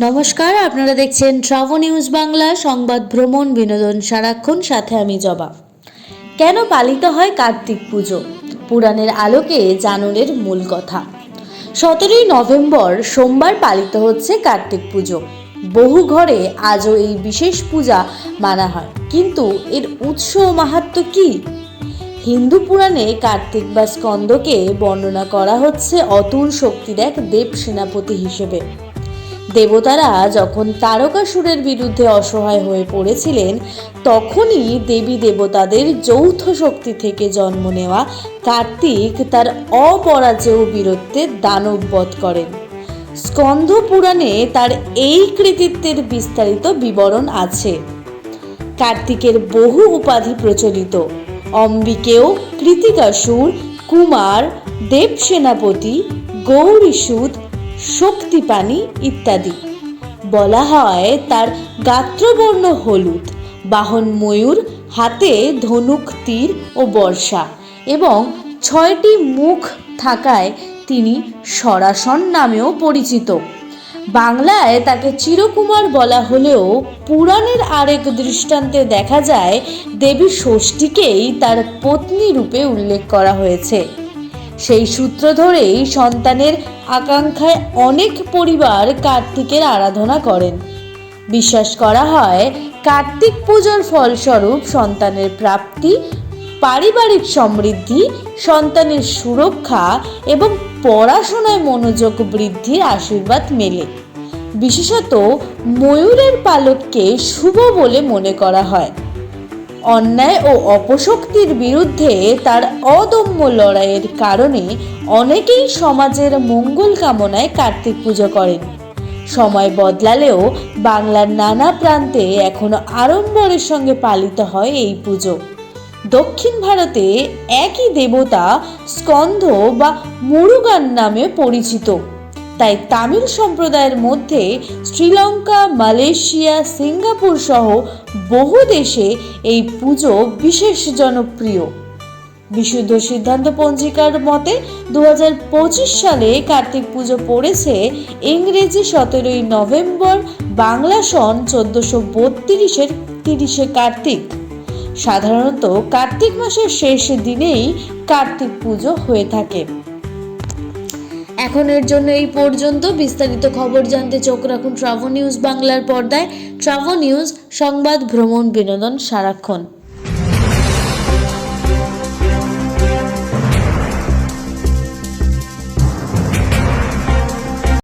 নমস্কার, আপনারা দেখছেন ট্রাভো নিউজ বাংলা, সংবাদ ভ্রমণ, বিনোদন সারাক্ষণ, সাথে আমি জবা। কেন পালিত হয় কার্তিক পুজো? পুরাণের আলোকে জানুনের মূল কথা। সতেরোই নভেম্বর সোমবার পালিত হচ্ছে কার্তিক পুজো। বহু ঘরে আজও এই বিশেষ পূজা মানা হয়। কিন্তু এর উৎস ও মাহাত্ম্য কী? হিন্দু পুরাণে কার্তিক বা স্কন্দকে বর্ণনা করা হচ্ছে অতুল শক্তির এক দেব সেনাপতি হিসেবে। দেবতারা যখন তারকাসুরের বিরুদ্ধে অসহায় হয়ে পড়েছিলেন, তখনই দেবী দেবতাদের যৌথ শক্তি থেকে জন্ম নেওয়া কার্তিক তার অপরাজেয় বীরত্বের দানব বধ করেন। স্কন্ধ পুরাণে তার এই কৃতিত্বের বিস্তারিত বিবরণ আছে। কার্তিকের বহু উপাধি প্রচলিত। অম্বিকেও কৃতিকাসুর, কুমার দেব সেনাপতি গৌরীসুদ শক্তিপানি ইত্যাদি। বলা হয় তার গাত্রবর্ণ হলুদ, বাহন ময়ূর, হাতে ধনুক, তীর ও বর্ষা এবং ছয়টি মুখ থাকায় তিনি সরাসন নামেও পরিচিত। বাংলায় তাকে চিরকুমার বলা হলেও পুরাণের আরেক দৃষ্টান্তে দেখা যায় দেবী ষষ্ঠীকেই তার পত্নী রূপে উল্লেখ করা হয়েছে। সেই সূত্র ধরেই সন্তানের আকাঙ্ক্ষায় অনেক পরিবার কার্তিকের আরাধনা করেন। বিশ্বাস করা হয়, কার্তিক পুজোর ফলস্বরূপ সন্তানের প্রাপ্তি, পারিবারিক সমৃদ্ধি, সন্তানের সুরক্ষা এবং পড়াশোনায় মনোযোগ বৃদ্ধির আশীর্বাদ মেলে। বিশেষত ময়ূরের পালককে শুভ বলে মনে করা হয়। অন্যায় ও অপশক্তির বিরুদ্ধে তার অদম্য লড়াইয়ের কারণে অনেকেই সমাজের মঙ্গল কামনায় কার্তিক পুজো করেন। সময় বদলালেও বাংলার নানা প্রান্তে এখনও আড়ম্বরের সঙ্গে পালিত হয় এই পুজো। দক্ষিণ ভারতে একই দেবতা স্কন্ধ বা মুরুগান নামে পরিচিত। তাই তামিল সম্প্রদায়ের মধ্যে শ্রীলঙ্কা, মালয়েশিয়া, সিঙ্গাপুর সহ বহু দেশে এই পুজো বিশেষ জনপ্রিয়। বিশুদ্ধ সিদ্ধান্ত পঞ্জিকার মতে দু হাজার পঁচিশ সালে কার্তিক পুজো পড়েছে ইংরেজি সতেরোই নভেম্বর, বাংলা সন চোদ্দোশো বত্রিশের তিরিশে কার্তিক। সাধারণত কার্তিক মাসের শেষ দিনেই কার্তিক পুজো হয়ে থাকে। এখন এর জন্য এই পর্যন্ত বিস্তারিত খবর জানতে চোখ রাখুন ট্রাভো নিউজ বাংলার পর্দায়। ট্রাভো নিউজ, সংবাদ, ভ্রমণ, বিনোদন, সারাক্ষণ।